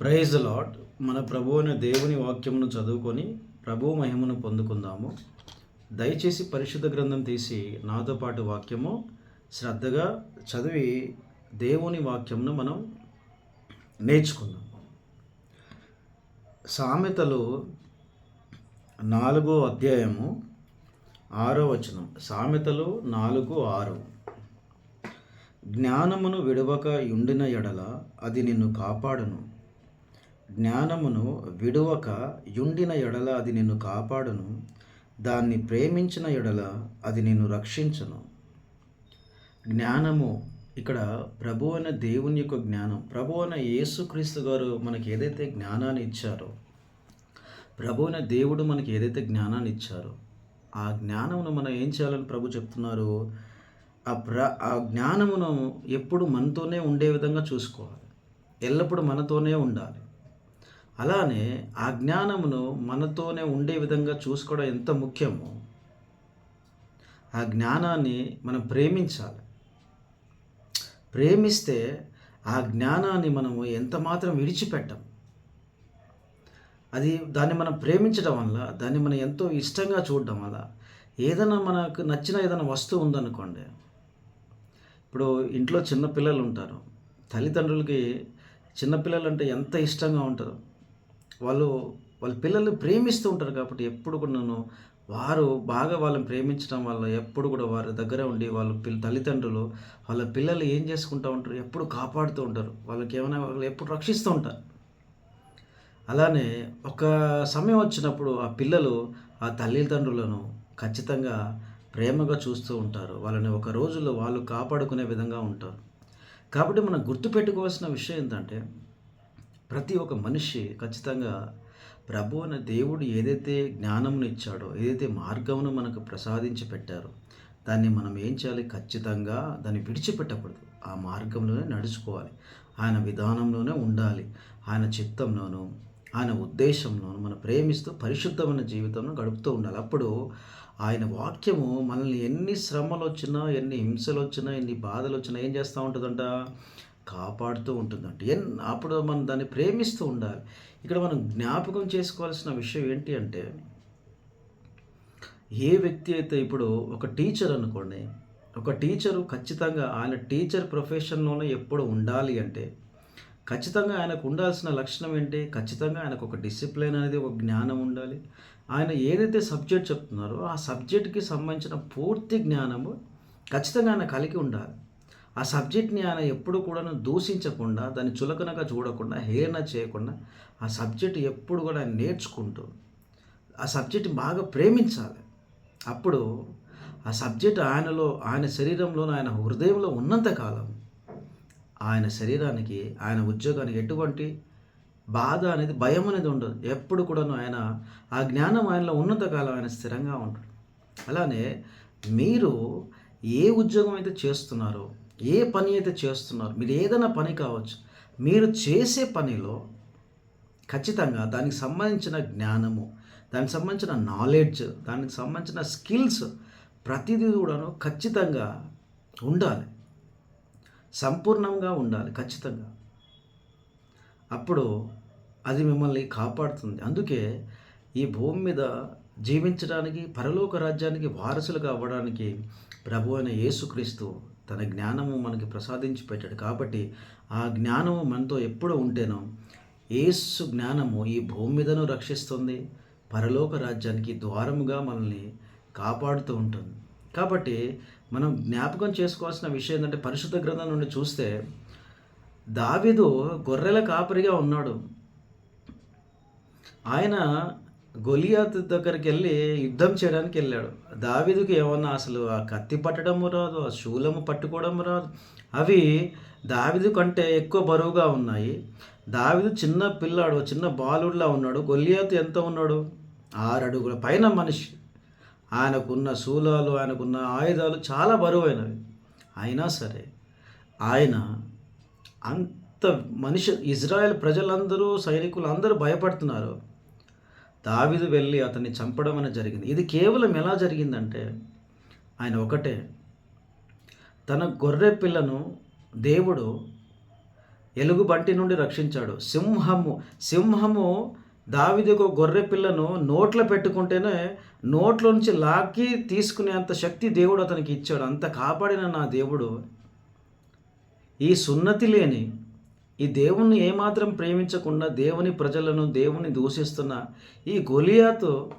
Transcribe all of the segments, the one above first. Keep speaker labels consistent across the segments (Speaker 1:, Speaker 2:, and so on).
Speaker 1: Praise lord మన ప్రభు అనే దేవుని వాక్యమును చదువుకొని ప్రభు మహిమను పొందుకుందాము. దయచేసి పరిశుద్ధ గ్రంథం తీసి నాతో పాటు వాక్యము శ్రద్ధగా చదివి దేవుని వాక్యమును మనం నేర్చుకుందాం సామెతలు నాలుగో అధ్యాయము ఆరో వచనం. సామెతలు నాలుగు ఆరు. జ్ఞానమును విడవక ఉండిన ఎడల అది నిన్ను కాపాడును. జ్ఞానమును విడువక యుండిన ఎడల అది నిన్ను కాపాడును. దాన్ని ప్రేమించిన ఎడల అది నిన్ను రక్షించను. జ్ఞానము ఇక్కడ ప్రభు అయిన దేవుని యొక్క జ్ఞానం. ప్రభు అయిన యేసుక్రీస్తు గారు మనకి ఏదైతే జ్ఞానాన్ని ఇచ్చారో ప్రభు అయిన దేవుడు మనకి ఏదైతే జ్ఞానాన్ని ఇచ్చారో ఆ జ్ఞానమును మనం ఏం చేయాలని ప్రభు చెప్తున్నారు? ఆ ప్ర ఆ జ్ఞానమును ఎప్పుడు మనతోనే ఉండే విధంగా చూసుకోవాలి. ఎల్లప్పుడూ మనతోనే ఉండాలి. అలానే ఆ జ్ఞానమును మనతోనే ఉండే విధంగా చూసుకోవడం ఎంత ముఖ్యమో ఆ జ్ఞానాన్ని మనం ప్రేమించాలి. ప్రేమిస్తే ఆ జ్ఞానాన్ని మనము ఎంత మాత్రం విడిచిపెట్టం. అది దాన్ని మనం ప్రేమించడం వల్ల దాన్ని మనం ఎంతో ఇష్టంగా చూడడం వల్ల ఏదైనా మనకు నచ్చిన ఏదైనా వస్తువు ఉందనుకోండి. ఇప్పుడు ఇంట్లో చిన్న పిల్లలు ఉంటారు. తల్లిదండ్రులకి చిన్నపిల్లలు అంటే ఎంత ఇష్టంగా ఉంటారు వాళ్ళు వాళ్ళ పిల్లల్ని ప్రేమిస్తూ ఉంటారు కాబట్టి ఎప్పుడు కూడా నన్ను వారు బాగా వాళ్ళని ప్రేమించడం వల్ల ఎప్పుడు కూడా వారి దగ్గర ఉండి వాళ్ళ పిల్ల తల్లిదండ్రులు వాళ్ళ పిల్లలు ఏం చేసుకుంటూ ఉంటారు? ఎప్పుడు కాపాడుతూ ఉంటారు. వాళ్ళకి ఏమైనా వాళ్ళు ఎప్పుడు రక్షిస్తూ ఉంటారు. అలానే ఒక సమయం వచ్చినప్పుడు ఆ పిల్లలు ఆ తల్లిదండ్రులను ఖచ్చితంగా ప్రేమగా చూస్తూ ఉంటారు. వాళ్ళని ఒక రోజులో వాళ్ళు కాపాడుకునే విధంగా ఉంటారు. కాబట్టి మనం గుర్తుపెట్టుకోవాల్సిన విషయం ఏంటంటే ప్రతి ఒక్క మనిషి ఖచ్చితంగా ప్రభు అనే దేవుడు ఏదైతే జ్ఞానమును ఇచ్చాడో ఏదైతే మార్గమును మనకు ప్రసాదించి పెట్టారో దాన్ని మనం ఏం చేయాలి? ఖచ్చితంగా దాన్ని విడిచిపెట్టకూడదు. ఆ మార్గంలోనే నడుచుకోవాలి. ఆయన విధానంలోనే ఉండాలి. ఆయన చిత్తంలోనూ ఆయన ఉద్దేశంలోనూ మనం ప్రేమిస్తూ పరిశుద్ధమైన జీవితంలో గడుపుతూ ఉండాలి. అప్పుడు ఆయన వాక్యము మనల్ని ఎన్ని శ్రమలు వచ్చినా ఎన్ని హింసలు వచ్చినా ఎన్ని బాధలు వచ్చినా ఏం చేస్తూ ఉంటుందంట? కాపాడుతూ ఉంటుందంట ఎన్ అప్పుడు మనం దాన్ని ప్రేమిస్తూ ఉండాలి. ఇక్కడ మనం జ్ఞాపకం చేసుకోవాల్సిన విషయం ఏంటి అంటే ఏ వ్యక్తి అయితే ఇప్పుడు ఒక టీచర్ అనుకోండి ఒక టీచరు ఖచ్చితంగా ఆయన టీచర్ ప్రొఫెషన్లోనే ఎప్పుడు ఉండాలి అంటే ఖచ్చితంగా ఆయనకు ఉండాల్సిన లక్షణం ఏంటి? ఖచ్చితంగా ఆయనకు ఒక డిసిప్లిన్ అనేది ఒక జ్ఞానం ఉండాలి. ఆయన ఏదైతే సబ్జెక్ట్ చెప్తున్నారో ఆ సబ్జెక్ట్కి సంబంధించిన పూర్తి జ్ఞానము ఖచ్చితంగా ఆయన కలిగి ఉండాలి. ఆ సబ్జెక్ట్ని ఆయన ఎప్పుడు కూడా దూషించకుండా దాన్ని చులకనగా చూడకుండా హేళన చేయకుండా ఆ సబ్జెక్ట్ ఎప్పుడు కూడా ఆయన నేర్చుకుంటూ ఆ సబ్జెక్ట్ బాగా ప్రేమించాలి. అప్పుడు ఆ సబ్జెక్ట్ ఆయనలో ఆయన శరీరంలో ఆయన హృదయంలో ఉన్నంతకాలం ఆయన శరీరానికి ఆయన ఉద్యోగానికి ఎటువంటి బాధ అనేది భయం అనేది ఉండదు. ఎప్పుడు కూడాను ఆయన ఆ జ్ఞానం ఆయనలో ఉన్నంతకాలం ఆయన స్థిరంగా ఉంటాడు. అలానే మీరు ఏ ఉద్యోగం అయితే చేస్తున్నారో ఏ పని అయితే చేస్తున్నారు మీరు ఏదైనా పని కావచ్చు మీరు చేసే పనిలో ఖచ్చితంగా దానికి సంబంధించిన జ్ఞానము దానికి సంబంధించిన నాలెడ్జ్ దానికి సంబంధించిన స్కిల్స్ ప్రతిదీ కూడాను ఖచ్చితంగా ఉండాలి. సంపూర్ణంగా ఉండాలి ఖచ్చితంగా. అప్పుడు అది మిమ్మల్ని కాపాడుతుంది. అందుకే ఈ భూమి మీద జీవించడానికి పరలోక రాజ్యానికి వారసులుగా అవ్వడానికి ప్రభు అయిన యేసుక్రీస్తు తన జ్ఞానము మనకి ప్రసాదించి పెట్టాడు. కాబట్టి ఆ జ్ఞానము మనతో ఎప్పుడు ఉంటేనో యేసు జ్ఞానము ఈ భూమి మీదను రక్షిస్తుంది. పరలోక రాజ్యానికి ద్వారముగా మనల్ని కాపాడుతూ ఉంటుంది. కాబట్టి మనం జ్ఞాపకం చేసుకోవాల్సిన విషయం ఏంటంటే పరిశుద్ధ గ్రంథం నుండి చూస్తే దావిదు గొర్రెల కాపరిగా ఉన్నాడు. ఆయన గొలియాత్ దగ్గరికి వెళ్ళి యుద్ధం చేయడానికి వెళ్ళాడు. దావిదుకి ఏమన్నా అసలు ఆ కత్తి పట్టడము రాదు ఆ శూలము పట్టుకోవడం రాదు. అవి దావిదు కంటే ఎక్కువ బరువుగా ఉన్నాయి. దావిదు చిన్న పిల్లాడు చిన్న బాలుడిలా ఉన్నాడు. గొలియాత్ ఎంత ఉన్నాడు? ఆరు అడుగుల పైన మనిషి. ఆయనకున్న శూలాలు ఆయనకున్న ఆయుధాలు చాలా బరువైనవి. అయినా సరే ఆయన అంత మనిషి ఇజ్రాయెల్ ప్రజలందరూ సైనికులు అందరూ భయపడుతున్నారు. దావిదు వెళ్ళి అతన్ని చంపడం అనేది జరిగింది. ఇది కేవలం ఎలా జరిగిందంటే ఆయన ఒకటే తన గొర్రె పిల్లను దేవుడు ఎలుగుబంటి నుండి రక్షించాడు. సింహము సింహము దావిది ఒక గొర్రె పిల్లను నోట్లో పెట్టుకుంటేనే నోట్లో నుంచి లాక్కి తీసుకునేంత శక్తి దేవుడు అతనికి ఇచ్చాడు. అంత కాపాడిన నా దేవుడు ఈ సున్నతి లేని ఈ దేవుణ్ణి ఏమాత్రం ప్రేమించకుండా దేవుని ప్రజలను దేవుని దూషిస్తున్న ఈ గొలియాతో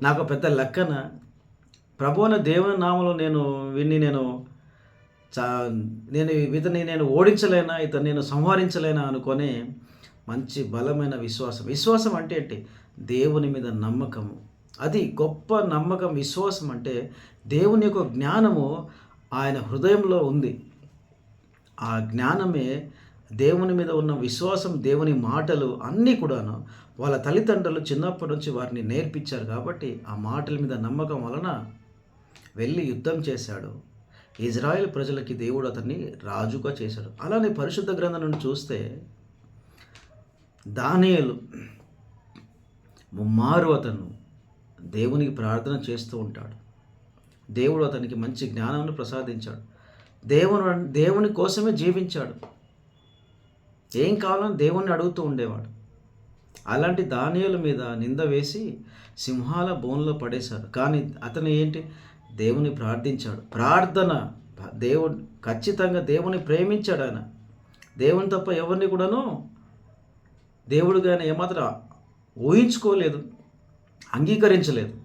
Speaker 1: నాకు పెద్ద లెక్కన. ప్రభువున దేవుని నామలో నేను విన్ని నేను చా నేను ఇతని నేను ఓడించలేనా ఇతను నేను సంహరించలేనా అనుకొని మంచి బలమైన విశ్వాసం. విశ్వాసం అంటే ఏంటి? దేవుని మీద నమ్మకము. అది గొప్ప నమ్మకం విశ్వాసం అంటే దేవుని యొక్క జ్ఞానము ఆయన హృదయంలో ఉంది. ఆ జ్ఞానమే దేవుని మీద ఉన్న విశ్వాసం దేవుని మాటలు అన్నీ కూడాను వాళ్ళ తల్లిదండ్రులు చిన్నప్పటి నుంచి వారిని నేర్పించారు కాబట్టి ఆ మాటల మీద నమ్మకం వలన వెళ్ళి యుద్ధం చేశాడు. ఇజ్రాయెల్ ప్రజలకి దేవుడు అతన్ని రాజుగా చేశాడు. అలానే పరిశుద్ధ గ్రంథం నుండి చూస్తే దానియలు ముమ్మారు అతను దేవునికి ప్రార్థన చేస్తూ ఉంటాడు. దేవుడు అతనికి మంచి జ్ఞానాన్ని ప్రసాదించాడు. దేవుని దేవుని కోసమే జీవించాడు. ఏం కావాలని దేవుణ్ణి అడుగుతూ ఉండేవాడు. అలాంటి ధాన్యాల మీద నింద వేసి సింహాల బోన్లో పడేశారు. కానీ అతను ఏంటి? దేవుని ప్రార్థించాడు. ప్రార్థన దేవుడు ఖచ్చితంగా దేవుని ప్రేమించాడు ఆయన. దేవుని తప్ప ఎవరిని కూడాను దేవుడు కానీ ఏమాత్రం ఊహించుకోలేదు అంగీకరించలేదు.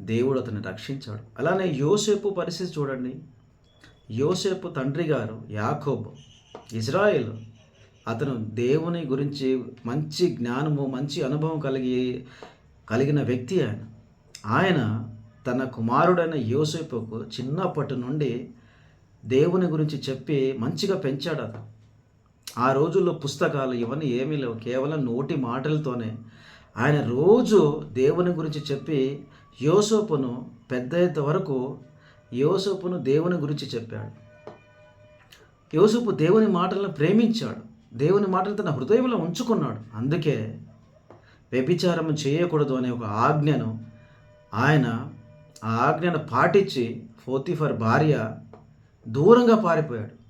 Speaker 1: దేవుడు అతన్ని రక్షించాడు. అలానే యోసేపు పరిస్థితి చూడండి. యోసేపు తండ్రి గారు యాకోబు ఇజ్రాయిల్ అతను దేవుని గురించి మంచి జ్ఞానము మంచి అనుభవం కలిగి కలిగిన వ్యక్తి ఆయన. ఆయన తన కుమారుడైన యోసేపుకు చిన్నప్పటి నుండి దేవుని గురించి చెప్పి మంచిగా పెంచాడు అతను. ఆ రోజుల్లో పుస్తకాలు ఇవన్నీ ఏమీ లేవు. కేవలం నోటి మాటలతోనే ఆయన రోజు దేవుని గురించి చెప్పి యోసోపును పెద్ద వరకు యోసోపును దేవుని గురించి చెప్పాడు. యోసోపు దేవుని మాటలను ప్రేమించాడు. దేవుని మాటలు తన హృదయంలో ఉంచుకున్నాడు. అందుకే వ్యభిచారం చేయకూడదు అనే ఒక ఆజ్ఞను ఆయన ఆ ఆజ్ఞను పాటించి ఫోతిఫర్ భార్య దూరంగా పారిపోయాడు.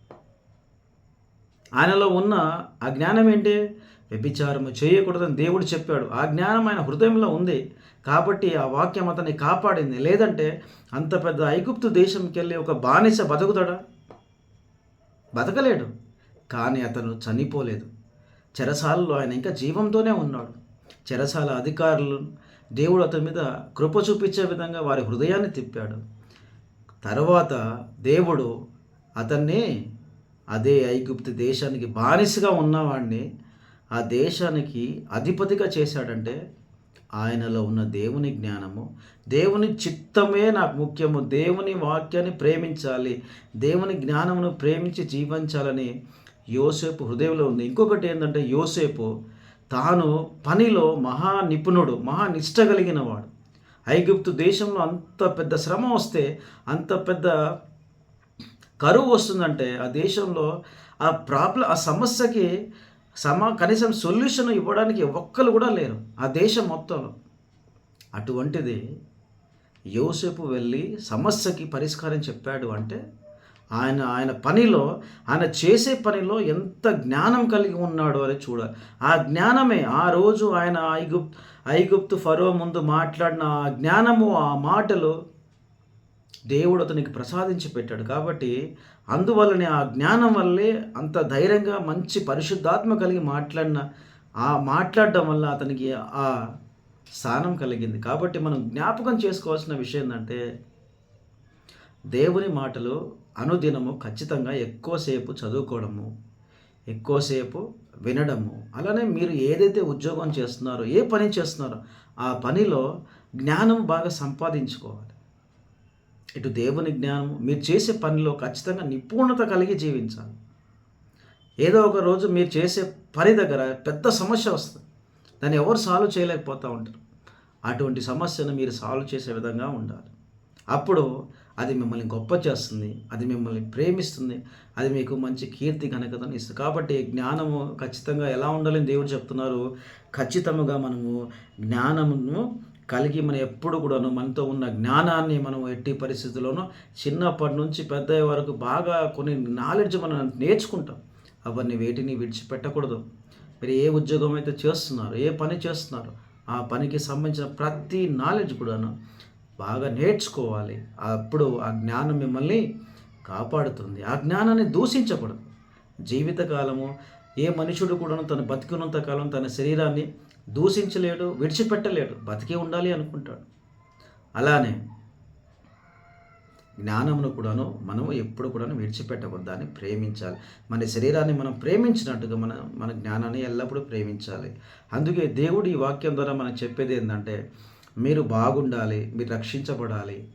Speaker 1: ఆయనలో ఉన్న ఆ జ్ఞానం ఏంటి? వ్యభిచారము చేయకూడదని దేవుడు చెప్పాడు. ఆ జ్ఞానం ఆయన హృదయంలో ఉంది కాబట్టి ఆ వాక్యం అతన్ని కాపాడింది. లేదంటే అంత పెద్ద ఐగుప్తు దేశంకి వెళ్ళి ఒక బానిస బతుకుతాడా? బతకలేడు. కానీ అతను చనిపోలేదు. చెరసాలలో ఆయన ఇంకా జీవంతోనే ఉన్నాడు. చెరసాల అధికారులు దేవుడు అతని మీద కృప చూపించే విధంగా వారి హృదయాన్ని తిప్పాడు. తర్వాత దేవుడు అతన్ని అదే ఐగుప్తు దేశానికి బానిసగా ఉన్నవాడిని ఆ దేశానికి అధిపతిగా చేశాడంటే ఆయనలో ఉన్న దేవుని జ్ఞానము దేవుని చిత్తమే నాకు ముఖ్యము. దేవుని వాక్యాన్ని ప్రేమించాలి దేవుని జ్ఞానమును ప్రేమించి జీవించాలని యోసేపు హృదయంలో ఉంది. ఇంకొకటి ఏంటంటే యోసేపు తాను పనిలో మహా నిపుణుడు మహా నిష్ట కలిగిన వాడు. ఐగుప్తు దేశంలో అంత పెద్ద శ్రమ వస్తే అంత పెద్ద కరువు వస్తుందంటే ఆ దేశంలో ఆ ప్రాబ్లం ఆ సమస్యకి సమా కనీసం సొల్యూషన్ ఇవ్వడానికి ఒక్కరు కూడా లేరు. ఆ దేశం మొత్తంలో. అటువంటిది యోసేపు వెళ్ళి సమస్యకి పరిష్కారం చెప్పాడు అంటే ఆయన ఆయన పనిలో ఆయన చేసే పనిలో ఎంత జ్ఞానం కలిగి ఉన్నాడు అని చూడాలి. ఆ జ్ఞానమే ఆ రోజు ఆయన ఐగుప్తు ఐగుప్తు ఫరో ముందు మాట్లాడిన ఆ జ్ఞానము ఆ మాటలు దేవుడు అతనికి ప్రసాదించి పెట్టాడు. కాబట్టి అందువల్లనే ఆ జ్ఞానం వల్లే అంత ధైర్యంగా మంచి పరిశుద్ధాత్మ కలిగి మాట్లాడిన ఆ మాట్లాడడం వల్ల అతనికి ఆ స్థానం కలిగింది. కాబట్టి మనం జ్ఞాపకం చేసుకోవాల్సిన విషయం ఏంటంటే దేవుని మాటలు అనుదినము ఖచ్చితంగా ఎక్కువసేపు చదువుకోవడము ఎక్కువసేపు వినడము అలానే మీరు ఏదైతే ఉద్యోగం చేస్తున్నారో ఏ పని చేస్తున్నారో ఆ పనిలో జ్ఞానం బాగా సంపాదించుకోవాలి. ఇటు దేవుని జ్ఞానం మీరు చేసే పనిలో ఖచ్చితంగా నిపుణత కలిగి జీవించాలి. ఏదో ఒక రోజు మీరు చేసే పని దగ్గర పెద్ద సమస్య వస్తుంది. దాన్ని ఎవరు సాల్వ్ చేయలేకపోతూ ఉంటారు. అటువంటి సమస్యను మీరు సాల్వ్ చేసే విధంగా ఉండాలి. అప్పుడు అది మిమ్మల్ని గొప్ప చేస్తుంది అది మిమ్మల్ని ప్రేమిస్తుంది అది మీకు మంచి కీర్తి ఘనకతను ఇస్తుంది. కాబట్టి జ్ఞానము ఖచ్చితంగా ఎలా ఉండాలని దేవుడు చెప్తున్నారు? ఖచ్చితంగా మనము జ్ఞానమును కలిగి మనం ఎప్పుడు కూడాను మనతో ఉన్న జ్ఞానాన్ని మనం ఎట్టి పరిస్థితుల్లోనూ చిన్నప్పటి నుంచి పెద్ద వరకు బాగా కొన్ని నాలెడ్జ్ మనం నేర్చుకుంటాం. అవన్నీ వేటిని విడిచిపెట్టకూడదు. మీరు ఏ ఉద్యోగం అయితే చేస్తున్నారు ఏ పని చేస్తున్నారు ఆ పనికి సంబంధించిన ప్రతి నాలెడ్జ్ కూడాను బాగా నేర్చుకోవాలి. అప్పుడు ఆ జ్ఞానం మిమ్మల్ని కాపాడుతుంది. ఆ జ్ఞానాన్ని దూషించకూడదు. జీవితకాలము ఏ మనుషుడు కూడాను తను బతికున్నంత కాలం తన శరీరాన్ని దూషించలేడు విడిచిపెట్టలేడు బతికే ఉండాలి అనుకుంటాడు. అలానే జ్ఞానమును కూడాను మనము ఎప్పుడు కూడాను విడిచిపెట్టకూడదు దాన్ని ప్రేమించాలి. మన శరీరాన్ని మనం ప్రేమించినట్టుగా మన మన జ్ఞానాన్ని ఎల్లప్పుడూ ప్రేమించాలి. అందుకే దేవుడు ఈ వాక్యం ద్వారా మనం చెప్పేది ఏంటంటే మీరు బాగుండాలి మీరు రక్షించబడాలి.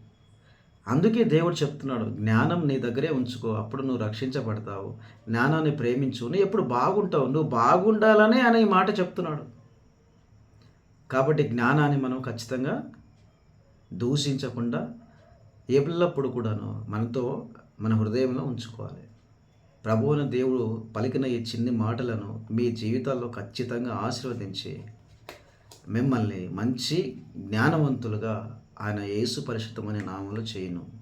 Speaker 1: అందుకే దేవుడు చెప్తున్నాడు జ్ఞానం నీ దగ్గరే ఉంచుకో అప్పుడు నువ్వు రక్షించబడతావు. జ్ఞానాన్ని ప్రేమించు నువ్వు ఎప్పుడు బాగుంటావు నువ్వు బాగుండాలనే అనే ఈ మాట చెప్తున్నాడు. కాబట్టి జ్ఞానాన్ని మనం ఖచ్చితంగా దూషించకుండా ఎల్లప్పుడు కూడాను మనతో మన హృదయంలో ఉంచుకోవాలి. ప్రభువున దేవుడు పలికిన ఈ చిన్ని మాటలను మీ జీవితాల్లో ఖచ్చితంగా ఆశీర్వదించి మిమ్మల్ని మంచి జ్ఞానవంతులుగా ఆయన యేసు పరిశుద్ధమనే నామంలో చేయను.